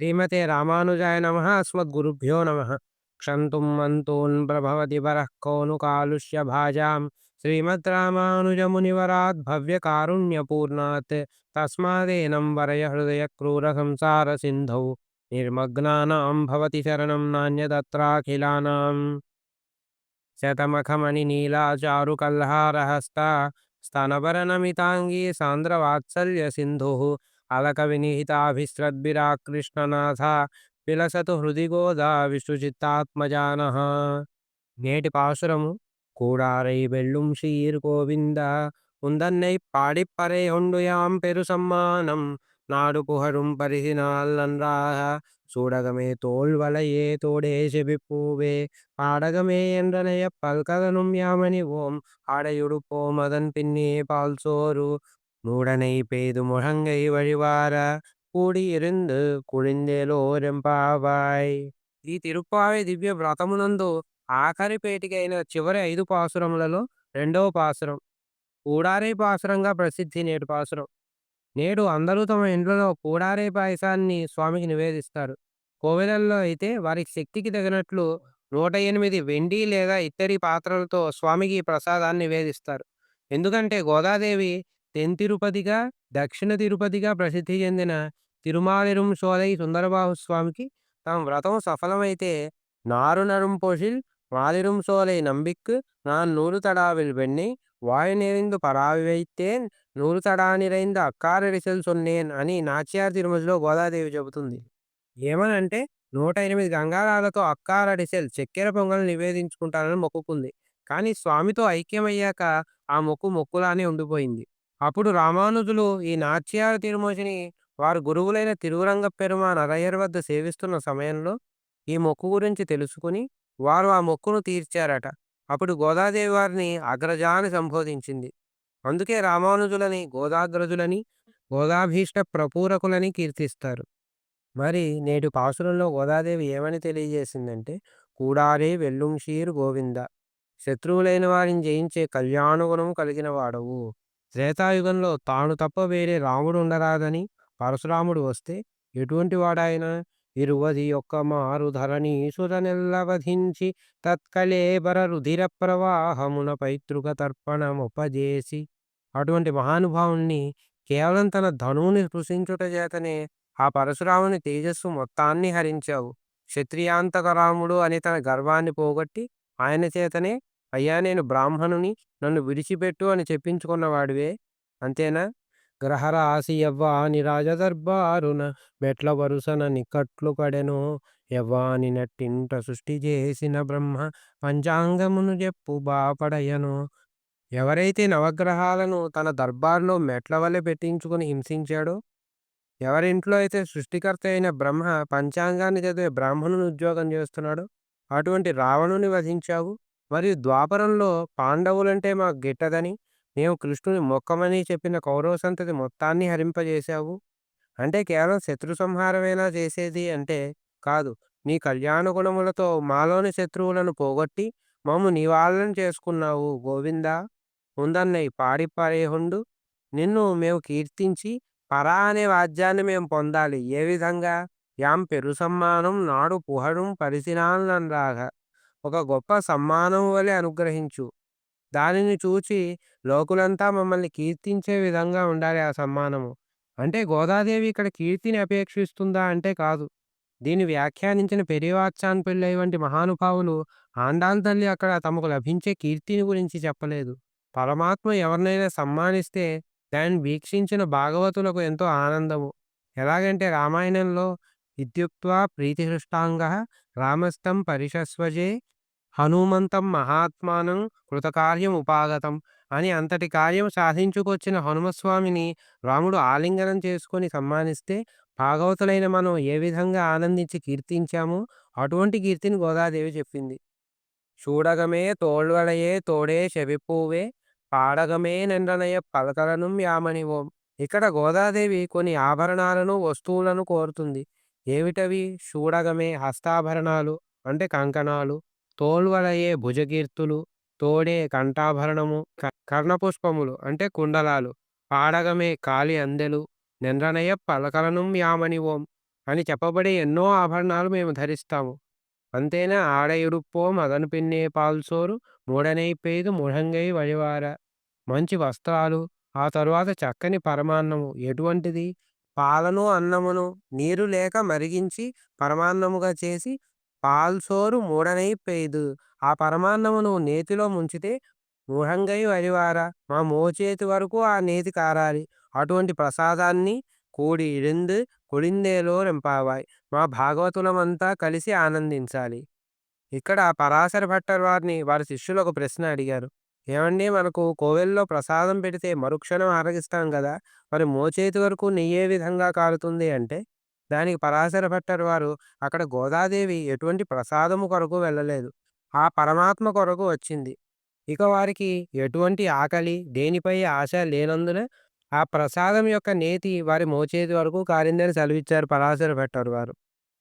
श्रीमते राजा नम। अस्मद्गुरुभ्यो नम। क्षंत मन्तून् प्रभवति वरः को नु कालुष्यभाजां श्रीमद्रामानुजमुनिवरात् भव्यकारुण्यपूर्णात्। तस्मादेनं वरय संसार सिंधौ निर्मग्ना शरणं नान्यदत्राखिलानां शतमखमणिनीलाचारुकल्हारहस्ता सांद्रवात्सल्य सिंधु అలకవినీతాభిశ్రద్భిరాకృష్ణనాథ విలసతు హృది గోదా విష్ణుచిత్తాత్మజానః నేటి పాసురము கூடாரை வெல்லும் சீர் கோவிந்தா உந்தன்னை பாடிப்பறை ஒண்டுயாம் பெரு சம்மானம் நாடு புகழும் பரிசினால் நன்றாக சூடகமே தோல் வலையே தோடே செபிப்பூவே பாடகமே என்றனைய பல்கதனும் யாமணி ஓம் ஆடையுடுப்போம் அதன் பின்னே பால் சோறு மூடனை பெய்து முழங்கை வழிவார కూడియిరిందు కుళిందెలోరెంపావాయ్ ఈ తిరుప్పావై దివ్య వ్రతమునందు ఆఖరి పేటికైన చివరి ఐదు పాసురములలో రెండవ పాసురం కూడారే పాసురంగా ప్రసిద్ధి నేటి పాసురం నేడు అందరూ తమ ఇండ్లలో కూడారే పాయసాన్ని స్వామికి నివేదిస్తారు కోవెలల్లో అయితే వారికి శక్తికి తగినట్లు నూట ఎనిమిది వెండి లేదా ఇత్తడి పాత్రలతో స్వామికి ఈ ప్రసాదాన్ని నివేదిస్తారు ఎందుకంటే గోదాదేవి తెన్ తిరుపతిగా దక్షిణ తిరుపతిగా ప్రసిద్ధి చెందిన తిరుమాలిరుం సోదై సుందరబాహు స్వామికి తమ వ్రతం సఫలమైతే నారునరుం పోషిల్ మాలిరుం సోలై నంబిక్ నా నూరు తడావిల్ வெண்ணி వాయునేరిందు நிறைந்து నూరు తడా నిరైంద రిసలు సొన్నేన్ అని నాచియార్ తిరుమలలో గోదాదేవి చెబుతుంది. ఏమనంటే నూట ఎనిమిది గంగారాలతో అక్కార డిసెల్ చక్కెర పొంగల్ నివేదించుకుంటానని మొక్కుకుంది. కానీ స్వామితో ఐక్యమయ్యాక ఆ మొక్కు మొక్కులానే ఉండిపోయింది. అప్పుడు రామానుజులు ఈ నాట్యాల తిరుమతిని వారు గురువులైన తిరువరంగ పెరుమా నరయ్యర్ వద్ద సేవిస్తున్న సమయంలో ఈ మొక్కు గురించి తెలుసుకుని వారు ఆ మొక్కును తీర్చారట. అప్పుడు గోదాదేవి వారిని అగ్రజాని సంబోధించింది. అందుకే రామానుజులని గోదాగ్రజులని గోదాభీష్ట ప్రపూరకులని కీర్తిస్తారు. మరి నేటి పాసురంలో గోదాదేవి ఏమని తెలియజేసిందంటే కూడారే వెల్లుంషీరు గోవింద. శత్రువులైన వారిని జయించే కళ్యాణగుణం కలిగిన వాడవు. త్రేతాయుగంలో తాను తప్ప వేరే రాముడు ఉండరాదని పరశురాముడు వస్తే ఎటువంటి వాడాయన? ఇరువది యొక్క మారు ధరణీసురనెల్లవధించి తత్కలేబర రుధిర ప్రవాహమున పైతృక తర్పణముపజేసి అటువంటి మహానుభావుణ్ణి కేవలం తన ధనువుని స్పృశించుట చేతనే ఆ పరశురాముని తేజస్సు మొత్తాన్ని హరించావు. క్షత్రియాంతక రాముడు అని తన గర్వాన్ని పోగొట్టి ఆయన చేతనే అయ్యా నేను బ్రాహ్మణుని నన్ను విడిచిపెట్టు అని చెప్పించుకున్నవాడివే అంతేనా? గ్రహరాశి అని రాజదర్బారున మెట్ల వరుసన నికట్లు కడెను. యవ్వాని నట్టింట సృష్టి చేసిన బ్రహ్మ పంచాంగమును చెప్పు బాపడయను. ఎవరైతే నవగ్రహాలను తన దర్బార్లో మెట్ల వలె పెట్టించుకుని హింసించాడో? ఎవరింట్లో అయితే సృష్టికర్త అయిన బ్రహ్మ పంచాంగాన్ని చదివే బ్రాహ్మణుని ఉద్యోగం చేస్తున్నాడు? అటువంటి రావణుని వధించావు? మరియు ద్వాపరంలో పాండవులంటే మాకు గిట్టదని మేము కృష్ణుని మొక్కమని చెప్పిన కౌరవ సంతతి మొత్తాన్ని హరింపజేశావు. అంటే కేవలం శత్రు సంహారమేనా చేసేది అంటే కాదు నీ కళ్యాణ గుణములతో మాలోని శత్రువులను పోగొట్టి మమ్ము నివాళనం చేసుకున్నావు. గోవిందా ఉందన్నయ్య పాడి పరేహుండు నిన్ను మేము కీర్తించి పరా అనే వాద్యాన్ని మేము పొందాలి. ఏ విధంగా? యాం పెరు సమ్మానం నాడు పుహడం పరిసినాలనరాగా ఒక గొప్ప సమ్మానం వలె అనుగ్రహించు. దానిని చూచి లోకులంతా మమ్మల్ని కీర్తించే విధంగా ఉండాలి ఆ సమ్మానము అంటే గోదాదేవి ఇక్కడ కీర్తిని అపేక్షిస్తుందా అంటే కాదు. దీన్ని వ్యాఖ్యానించిన పెరివాచాన్ పిల్లై వంటి మహానుభావులు ఆండాల్ తల్లి అక్కడ తమకు లభించే కీర్తిని గురించి చెప్పలేదు. పరమాత్మ ఎవరినైనా సమ్మానిస్తే దాన్ని వీక్షించిన భాగవతులకు ఎంతో ఆనందము. ఎలాగంటే రామాయణంలో ఇత్యుక్త్వా ప్రీతిహృష్టాంగ రామస్తం పరిషస్వజే హనుమంతం మహాత్మానం కృతకార్యం ఉపాగతం అని అంతటి కార్యం సాధించుకొచ్చిన హనుమస్వామిని రాముడు ఆలింగనం చేసుకొని సమ్మానిస్తే భాగవతులైన మనం ఏ విధంగా ఆనందించి కీర్తించామో అటువంటి కీర్తిని గోదాదేవి చెప్పింది. చూడగమే తోళ్వడయే తోడే చెవిపూవే పాడగమే నిండనయ పలకలను యామని ఓం ఇక్కడ గోదాదేవి కొన్ని ఆభరణాలను వస్తువులను కోరుతుంది. ఏమిటవి చూడగమే హస్తాభరణాలు అంటే కంకణాలు తోల్వలయే భుజకీర్తులు తోడే కంఠాభరణము కర్ణపుష్పములు అంటే కుండలాలు పాడగమే కాలి అందెలు నింద్రనయ పలకలను యామని ఓం అని చెప్పబడే ఎన్నో ఆభరణాలు మేము ధరిస్తాము. అంతేనా ఆడయుడుప్పో అదను పిన్నే పాల్సోరు మూడనై పేదు ముఢంగై వడివార మంచి వస్త్రాలు, ఆ తరువాత చక్కని పరమాన్నము ఎటువంటిది? పాలను అన్నమును నీరు లేక మరిగించి పరమాన్నముగా చేసి పాల్సోరు పేదు. ఆ పరమాన్నమును నేతిలో ముంచితే మూఢంగై వరివారా మా మోచేతి వరకు ఆ నేతి కారాలి. అటువంటి ప్రసాదాన్ని కూడి ఇడిందు కొడిందేలో రెంపావాయి. మా భాగవతులమంతా కలిసి ఆనందించాలి. ఇక్కడ పరాశర భట్టర్ వారిని వారి శిష్యులు ఒక ప్రశ్న అడిగారు. ఏమండి మనకు కోవెల్లో ప్రసాదం పెడితే మరుక్షణం ఆరగిస్తాం కదా మరి మోచేతి వరకు నెయ్యే విధంగా కారుతుంది అంటే, దానికి పరాశర భట్టర్ వారు అక్కడ గోదాదేవి ఎటువంటి ప్రసాదము కొరకు వెళ్ళలేదు. ఆ పరమాత్మ కొరకు వచ్చింది. ఇక వారికి ఎటువంటి ఆకలి, దేనిపై ఆశ లేనందున ఆ ప్రసాదం యొక్క నేతి వారి మోచేతి వరకు కారిందని సెలవిచ్చారు పరాశర భట్టర్ వారు.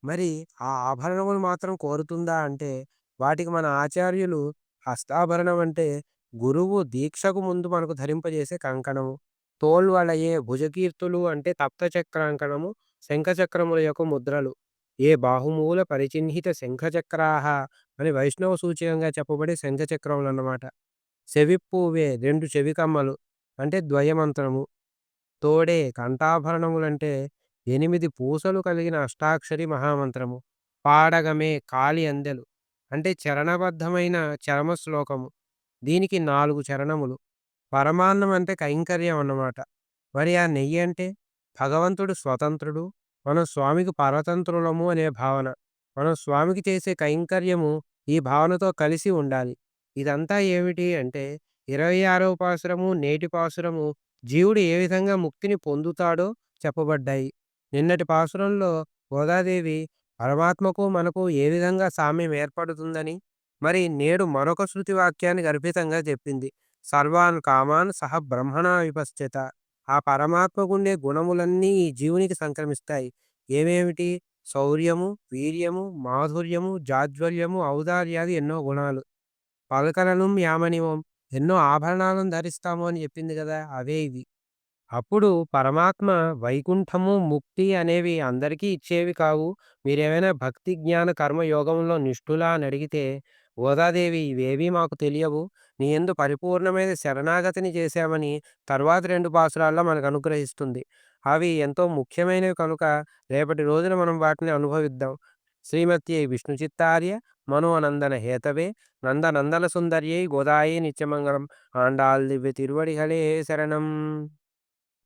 మరి ఆ ఆభరణములు మాత్రం కోరుతుందా అంటే, వాటికి మన ఆచార్యులు హస్తాభరణం అంటే గురువు దీక్షకు ముందు మనకు ధరింపజేసే కంకణము. తోల్వలయే భుజకీర్తులు అంటే తప్తచక్రాంకణము శంఖచక్రముల యొక్క ముద్రలు. ఏ బాహుమూల పరిచిహ్నిత శంఖచక్రాహ అని వైష్ణవ సూచకంగా చెప్పబడే శంఖచక్రములు అన్నమాట చెవిప్పూవే రెండు చెవికమ్మలు అంటే ద్వయమంత్రము. తోడే కంఠాభరణములంటే ఎనిమిది పూసలు కలిగిన అష్టాక్షరి మహామంత్రము. పాడగమే కాలి అందెలు అంటే చరణబద్ధమైన చరమ శ్లోకము. దీనికి నాలుగు చరణములు. పరమాన్నం అంటే కైంకర్యం అన్నమాట. మరి ఆ నెయ్యి అంటే భగవంతుడు స్వతంత్రుడు. మనం స్వామికి పరతంత్రులము అనే భావన. మనం స్వామికి చేసే కైంకర్యము ఈ భావనతో కలిసి ఉండాలి. ఇదంతా ఏమిటి అంటే ఇరవై ఆరవ పాసురము, నేటి పాసురము జీవుడు ఏ విధంగా ముక్తిని పొందుతాడో చెప్పబడ్డాయి. నిన్నటి పాసురంలో గోదాదేవి పరమాత్మకు మనకు ఏ విధంగా సామ్యం ఏర్పడుతుందని, మరి నేడు మరొక శృతి వాక్యాన్ని గర్భితంగా చెప్పింది. సర్వాన్ కామాన్ సహ బ్రహ్మణా విపశ్చిత ఆ పరమాత్మకుండే గుణములన్నీ ఈ జీవునికి సంక్రమిస్తాయి. ఏవేమిటి? శౌర్యము, వీర్యము, మాధుర్యము, జాజ్వల్యము, ఔదార్యాది ఎన్నో గుణాలు. పలకలను యామనివం ఎన్నో ఆభరణాలను ధరిస్తాము అని చెప్పింది కదా! అవే ఇవి. అప్పుడు పరమాత్మ వైకుంఠము, ముక్తి అనేవి అందరికీ ఇచ్చేవి కావు. మీరేమైనా భక్తి, జ్ఞాన, కర్మ యోగంలో నిష్ఠులా అని అడిగితే గోదాదేవి ఇవేవీ మాకు తెలియవు. నీ ఎందు పరిపూర్ణమైన శరణాగతిని చేశామని తర్వాత రెండు పాసురాల్లో మనకు అనుగ్రహిస్తుంది. అవి ఎంతో ముఖ్యమైనవి కనుక రేపటి రోజున మనం వాటిని అనుభవిద్దాం. శ్రీమతి విష్ణు చిత్తార్య మనోనందన హేతవే నందనందన సుందర్యై గోదాయి నిత్యమంగళం ఆండాల్ దివ్య తిరువడిహలే శరణం